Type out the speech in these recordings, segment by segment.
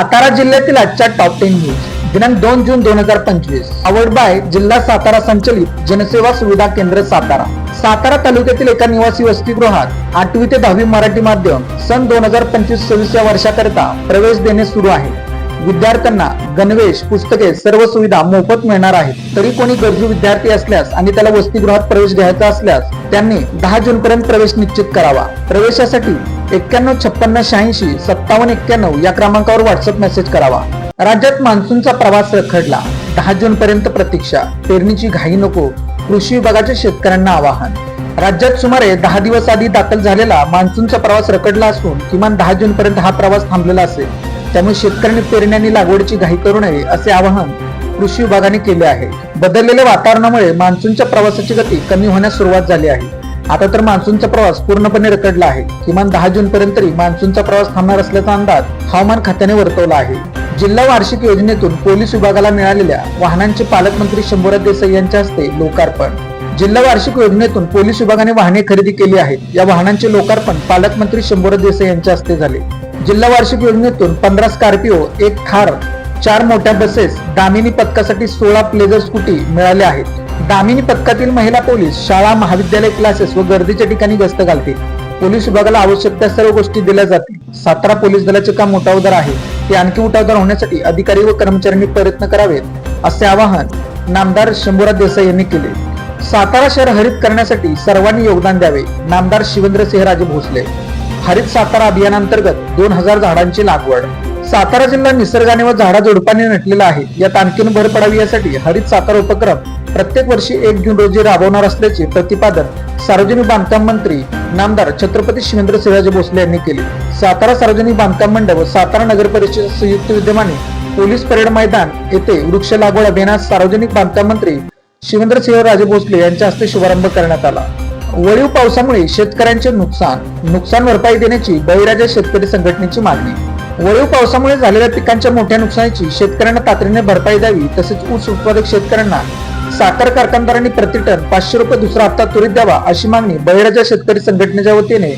सातारा जिल्ह्यातील आजच्या top ten news दिनांक दोन जून दोन हजार पंचवीस. आवड बाय जिल्हा सातारा संचलित जनसेवा सुविधा केंद्र सातारा. सातारा तालुक्यातील एका निवासी वसतिगृहात आठवी ते दहावी मराठी माध्यम सन दोन हजार पंचवीस सव्वीस या वर्षाकरिता प्रवेश देणे सुरू आहे. विद्यार्थ्यांना गणवेश पुस्तके सर्व सुविधा मोफत मिळणार आहेत. तरी कोणी गरजू विद्यार्थी असल्यास आणि त्याला वसतिगृहात प्रवेश घ्यायचा असल्यास त्यांनी दहा जून पर्यंत प्रवेश निश्चित करावा. प्रवेशासाठी एक्क्याण्णव छप्पन्न शहाऐंशी सत्तावन्न एक्क्याण्णव या क्रमांकावर व्हॉट्सअप मेसेज करावा. राज्यात मान्सूनचा प्रवास रखडला. दहा जून पर्यंत प्रतीक्षा. पेरणीची घाई नको. कृषी विभागाच्या शेतकऱ्यांना आवाहन. राज्यात सुमारे दहा दिवस आधी दाखल झालेला मान्सूनचा प्रवास रखडला असून किमान दहा जून पर्यंत हा प्रवास थांबलेला असेल. त्यामुळे शेतकऱ्यांनी पेरण्यांनी लागवडीची घाई करू नये असे आवाहन कृषी विभागाने केले आहे. बदललेल्या वातावरणामुळे मान्सूनच्या प्रवासाची गती कमी होण्यास सुरुवात झाली आहे. आता तर मान्सूनचा प्रवास पूर्णपणे रेकडला आहे. किमान दहा जून पर्यंत तरी मान्सूनचा प्रवास थांबणार असल्याचा अंदाज हवामान खात्याने वर्तवला आहे. जिल्हा वार्षिक योजनेतून पोलीस विभागाला मिळालेल्या वाहनांचे पालकमंत्री शंभूराज देसाई यांच्या हस्ते लोकार्पण. जिल्हा वार्षिक योजनेतून पोलीस विभागाने वाहने खरेदी केली आहेत. या वाहनांचे लोकार्पण पालकमंत्री शंभूराज देसाई यांच्या हस्ते झाले. जिल्हा वार्षिक योजनेतून पंधरा स्कॉर्पिओ एक थार चार मोठ्या बसेस दामिनी पथकासाठी सोळा प्लेजर स्कूटी मिळाल्या आहेत. दामिनी पथकातील महिला पोलीस शाळा महाविद्यालय क्लासेस व गर्दीच्या ठिकाणी गस्त घालतील. पोलीस विभागाला आवश्यक त्या सर्व गोष्टी दिल्या जातील. सातारा पोलीस दलाचे काम उठावदार आहे. ते आणखी उठावदार होण्यासाठी अधिकारी व कर्मचाऱ्यांनी प्रयत्न करावेत असे आवाहन नामदार शंभूराज देसाई यांनी केले. सातारा शहर हरित करण्यासाठी सर्वांनी योगदान द्यावे नामदार शिवेंद्र सिंहराजे भोसले. हरित सातारा अभियानांतर्गत दोन हजार झाडांची लागवड. सातारा जिल्हा निसर्गाने व झाडा झुडपाने नटलेला आहे. यात आणखीन भर पडावी यासाठी हरित सातारा उपक्रम प्रत्येक वर्षी एक जून रोजी राबवणार असल्याचे प्रतिपादन सार्वजनिक बांधकाम मंत्री नामदार छत्रपती शिवेंद्र सिंहराजे भोसले यांनी केले. सातारा सार्वजनिक बांधकाम मंडळ व सातारा नगर परिषद संयुक्त विद्यमाने पोलीस परेड मैदान येथे वृक्ष लागवड अभियानात सार्वजनिक बांधकाम मंत्री शिवेंद्र सिंह राजे भोसले यांच्या हस्ते शुभारंभ करण्यात आला. वळीव पावसामुळे शेतकऱ्यांचे नुकसान नुकसान भरपाई देण्याची बळीराजा शेतकरी संघटनेची मागणी. वळीव पावसामुळे झालेल्या पिकांच्या मोठ्या नुकसानीची शेतकऱ्यांना तातडीने भरपाई द्यावी तसेच ऊस उत्पादक शेतकऱ्यांना साखर कारखानदारांनी प्रतिटन पाचशे रुपये दुसरा हप्ता त्वरित द्यावा अशी मागणी बळीराजा शेतकरी संघटनेच्या वतीने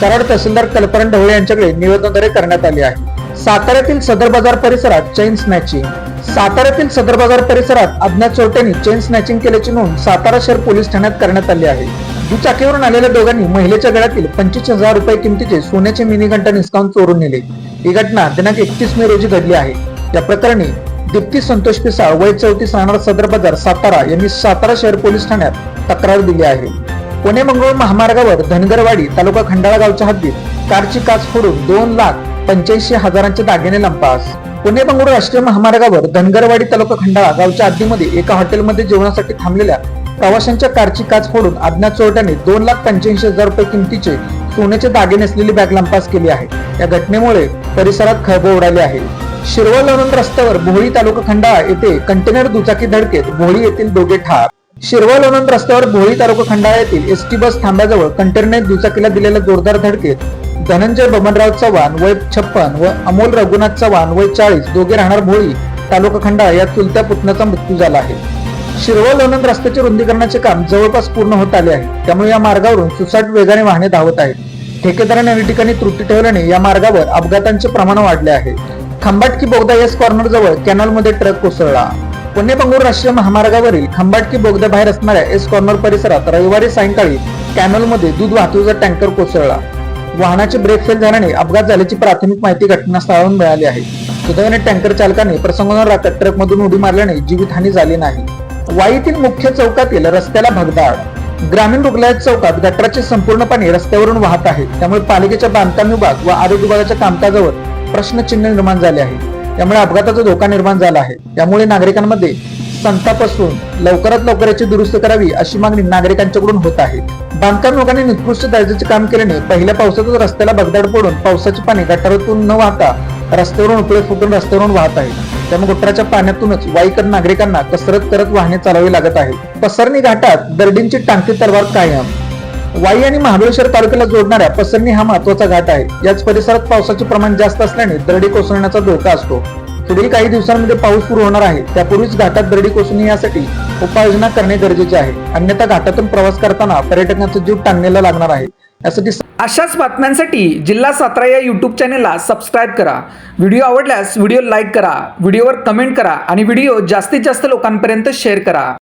कराड तहसीलदार कल्पना ढवळे यांच्याकडे निवेदनाद्वारे करण्यात आले आहे. साताऱ्यातील सदर बाजार परिसरात चेन स्नॅचिंग. साताऱ्यातील सदर बाजार परिसरात अज्ञात चोरट्यांनी चेन स्नॅचिंग केल्याची नोंद सातारा शहर पोलीस ठाण्यात करण्यात आली आहे. दुचाकीवरून आलेल्या दोघांनी महिलेच्या गळ्यातील पंचवीस हजार रुपये किमतीचे सोन्याचे मिनी घंटा निस्काउंट चोरून नेले. ही घटना दिनांक एकतीस मे रोजी घडली आहे. या प्रकरणी दीप्ती संतोष पिसाळ वय चौतीस राहणार सदर बाजार सातारा यांनी सातारा शहर पोलीस ठाण्यात तक्रार दिली आहे. पुणे मंगळूर महामार्गावर धनगरवाडी तालुका खंडाळा गावच्या हद्दीत कारची काच फोडून दोन लाख पंच्याऐंशी हजारांचे दागिने लंपास. पुणे मंगळूर राष्ट्रीय महामार्गावर धनगरवाडी तालुका खंडाळा गावच्या हद्दीमध्ये एका हॉटेलमध्ये जेवणासाठी थांबलेल्या प्रवाशांच्या कारची काच फोडून अज्ञात चोरट्याने दोन लाख पंच्याऐंशी हजार रुपये किमतीचे सोन्याचे दागिने असलेली बॅग लंपास केली आहे. या घटनेमुळे परिसरात खळबळ उडाली आहे. शिरवळ लोणंद रस्त्यावर भोळी तालुका खंडाळा येथे कंटेनर दुचाकी धडकेत भोळी येथील दोघे ठार. शिरवळ लोणंद रस्त्यावर भोळी तालुका खंडाळा येथील एसटी बस थांब्याजवळ कंटेनर दुचाकीला दिलेल्या जोरदार धडकेत धनंजय बमनराव चव्हाण वय छप्पन व अमोल रघुनाथ चव्हाण वय चाळीस दोघे राहणार भोळी तालुका खंडाळा या चुलत्या पुतण्याचा मृत्यू झाला आहे. शिरवळ लोणंद रस्त्याचे रुंदीकरणाचे काम जवळपास पूर्ण होत आले आहे. त्यामुळे या मार्गावरून सुसाट वेगाने वाहने धावत आहेत. ठेकेदाराने या ठिकाणी त्रुटी ठेवल्याने या मार्गावर अपघातांचे प्रमाण वाढले आहे. खंबाटकी बोगदा एस कॉर्नर जवळ कॅनॉलमध्ये ट्रक कोसळला. पुणे बंगळूर राष्ट्रीय महामार्गावरील खंबाटकी बोगद्याबाहेर असणाऱ्या एस कॉर्नर परिसरात रविवारी सायंकाळी कॅनॉलमध्ये दूध वाहतुकीचा टँकर कोसळला. वाहनाचे ब्रेक फेल झाल्याने अपघात झाल्याची प्राथमिक माहिती घटनास्थळावरून मिळाली आहे. सुदैवाने टँकर चालकाने प्रसंगावर राखत ट्रकमधून उडी मारल्याने जीवितहानी झाली नाही. वाईतील मुख्य चौकातील रस्त्याला भगदाड. ग्रामीण रुग्णालय चौकात गटराचे संपूर्ण पाणी रस्त्यावरून वाहत आहे. त्यामुळे पालिकेच्या बांधकाम विभाग व आरोग्य विभागाच्या कामकाजावर प्रश्नचिन्ह निर्माण झाले आहे. त्यामुळे अपघाताचा धोका निर्माण झाला आहे. त्यामुळे नागरिकांमध्ये संताप असून लवकरात लवकर याची दुरुस्त करावी अशी मागणी नागरिकांच्याकडून होत आहे. बांधकाम लोकांनी निकृष्ट दर्जाचे काम केल्याने पहिल्या पावसातच रस्त्याला भगदाड पडून पावसाचे पाणी गटारातून न वाहता रस्त्यावरून उपळे फुटून रस्त्यावरून वाहत आहे. त्यामुळे गटाराच्या पाण्यातूनच वाईकर नागरिकांना कसरत करत वाहने चालवावी लागत आहे. पसरणी घाटात दर्डींची टांगती तलवार कायम. वाई आणि महाबळेश्वर तालुक्याला जोडणाऱ्या पसरणी हा महत्त्वाचा घाट आहे. याच परिसरात पावसाचे प्रमाण जास्त असल्याने दरडी कोसळण्याचा धोका असतो. पुढील काही दिवसांमध्ये पाऊस सुरू होणार आहे. त्यापूर्वीच घाटात दरडी कोसळू नये यासाठी उपाययोजना करणे गरजेचे आहे. अन्यथा घाटातून प्रवास करताना पर्यटकांचा जीव टांगण्याला लागणार आहे. यासाठी अशाच बातम्यांसाठी जिल्हा सातारा या यूट्यूब चॅनेलला सबस्क्राईब करा. व्हिडिओ आवडल्यास व्हिडिओ लाईक करा व्हिडिओवर कमेंट करा आणि व्हिडिओ जास्तीत जास्त लोकांपर्यंत शेअर करा.